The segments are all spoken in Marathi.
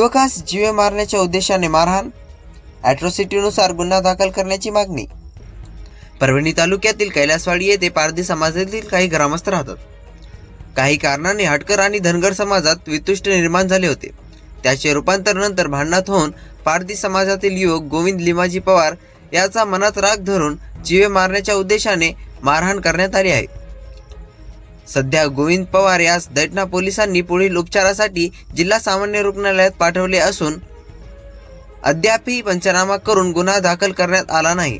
युवकास जीवे मारण्याच्या उद्देशाने मारहाण ॲट्रॉसिटीनुसार गुन्हा दाखल करण्याची मागणी. परभणी तालुक्यातील कैलासवाडी येथे पारधी समाजातील काही ग्रामस्थ राहतात. काही कारणाने हटकर आणि धनगर समाजात वितुष्ट निर्माण झाले होते. त्याचे रूपांतर नंतर भांडणात होऊन पारधी समाजातील युवक गोविंद लिमाजी पवार याचा मनात राग धरून जीवे मारण्याच्या उद्देशाने मारहाण करण्यात आली आहे. सध्या गोविंद पवार यास दैठणा पोलिसांनी पुढील उपचारासाठी जिल्हा सामान्य रुग्णालयात पाठवले असून अद्यापही पंचनामा करून गुन्हा दाखल करण्यात आला नाही.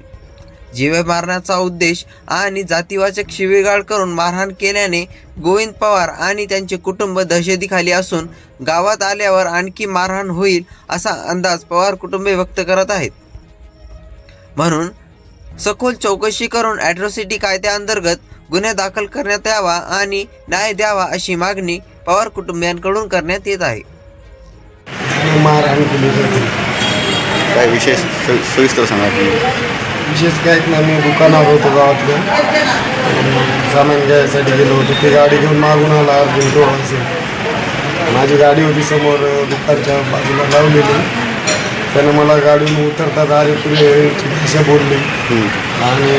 जीवे मारण्याचा उद्देश आणि जातीवाचक शिवीगाळ करून मारहाण केल्याने गोविंद पवार आणि त्यांचे कुटुंब दहशतीखाली असून गावात आल्यावर आणखी मारहाण होईल असा अंदाज पवार कुटुंबे व्यक्त करत आहेत. म्हणून सखोल चौकशी करून ॲट्रॉसिटी कायद्याअंतर्गत गुन्हे दाखल करण्यात यावा आणि न्याय द्यावा अशी मागणी पवार कुटुंबियांकडून करण्यात येत आहे. मारहाण केली होती काय विशेष सवि- सविस्तर सांगा विशेष काहीच नाही मी दुकानावर होतो गावातल्या सामान घ्यायसाठी गेलो होतो. ते गाडी घेऊन मागून आला अर्जुन माझी गाडी होती समोर दुकानच्या बाजूला लावलेली. त्यानं मला गाडीहून उतरतात अरे तुझी भाषा बोलली. आणि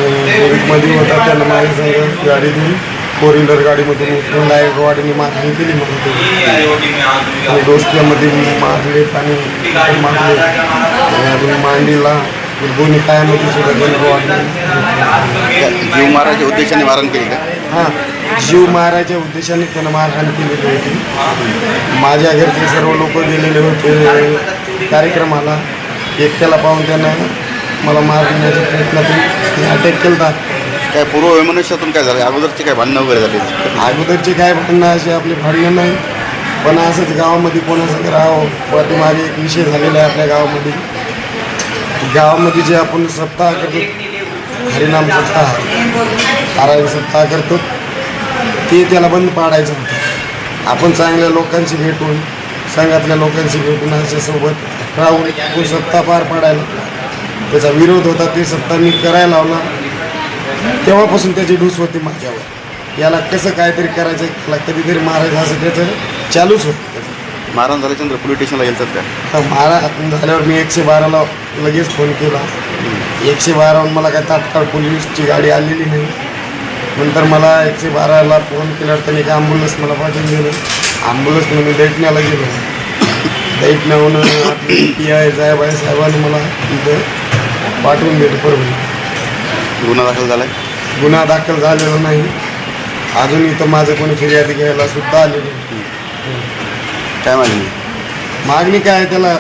मध्ये होता त्यानं माझ्या संग गाडीतून फोर व्हीलर गाडीमधून उतरून डायरेक्ट गाडीने मारहाण केली मला ते आणि डोसक्यामध्ये मारले आणि मारले. आणि अजून मांडीला दोन्ही पायामध्ये सुद्धा वाढले काय जीव मारायच्या उद्देशाने मारण केली का? हां जीव मारायच्या उद्देशाने त्यानं मारहाण केलेली होती. माझ्या घरचे सर्व लोक गेलेले होते. कार्यक्रमाला एकट्याला पाहून त्यानं मला मारण्याच्या प्रयत्नातून अटॅक केला काय पूर्व वैमनस्यातून काय झालं? अगोदरचे काय भांडणं वगैरे झाले? अगोदरचे काय भांडणं असे आपले भांडणं नाही. पण असंच गावामध्ये कोणासंग राहावं पाठीमागे एक विषय झालेला आहे आपल्या गावामध्ये. गावामध्ये जे आपण सप्ताह करतो हरिनाम सप्ताह पारायण सप्ताह करतो ते त्याला बंद पाडायचं होतं. आपण चांगल्या लोकांशी भेटून संघातल्या लोकांशी भेटून अशासोबत राहून तो सप्ताह पार पाडायला त्याचा विरोध होता ते सप्ताह मी करायला लावला. तेव्हापासून त्याची डूस होती माझ्यावर. याला कसं काहीतरी करायचं याला कधीतरी मारायचं असं त्याचं चालूच होतं त्याचं. मारण झाल्याच्यानंतर पोलीस स्टेशनला गेलतात का? तर मारा झाल्यावर मी एकशे बाराला लगेच फोन केला. एकशे बाराहून मला काय तात्काळ पोलीसची गाडी आलेली नाही. नंतर मला एकशे बाराला फोन केल्यावर त्यांनी एक ॲम्ब्युलन्स मला पाठवून दिलं. ॲम्ब्युलन्सनं मी दैठण्याला गेलो दैठण्याहून आपली पी आय साहेबाई साहेबांनी मला इथं पाठवून दिलं परभणी. गुन्हा दाखल झालाय? गुन्हा दाखल झालेला नाही. अजून इथं माझं कोणी फिर्यादी घ्यायला सुद्धा आलेलं काय मागणी? मागणी काय आहे त्याला?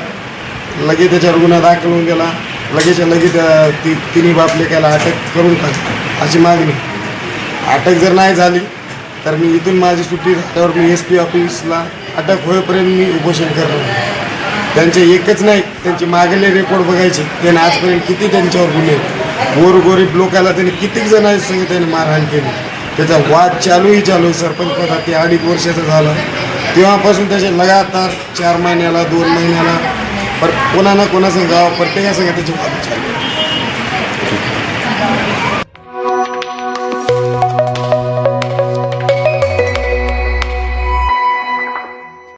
लगेच त्याच्यावर गुन्हा दाखल होऊन गेला. लगेच अं, ती तिन्ही बापले त्याला अटक करून टाक अशी मागणी. अटक जर नाही झाली तर मी इथून माझी सुट्टी झाल्यावर मी एस पी ऑफिसला अटक होईपर्यंत मी उपोषण करणार त्यांचे एकच नाही त्यांचे मागले रेकॉर्ड बघायचे. त्यांनी आजपर्यंत किती त्यांच्यावर गुन्हे गोरगोरीब लोकाला त्यांनी कितीक जण संग त्याने मारहाण केली. त्याचा वाद चालूही चालू आहे. सरपंच पदा ते अडीच वर्षाचं झालं. तेव्हापासून त्याचे लगातार चार महिन्याला दोन महिन्याला पर कोणा ना कोणासंग गाव प्रत्येकासंग त्याचे वाद चालू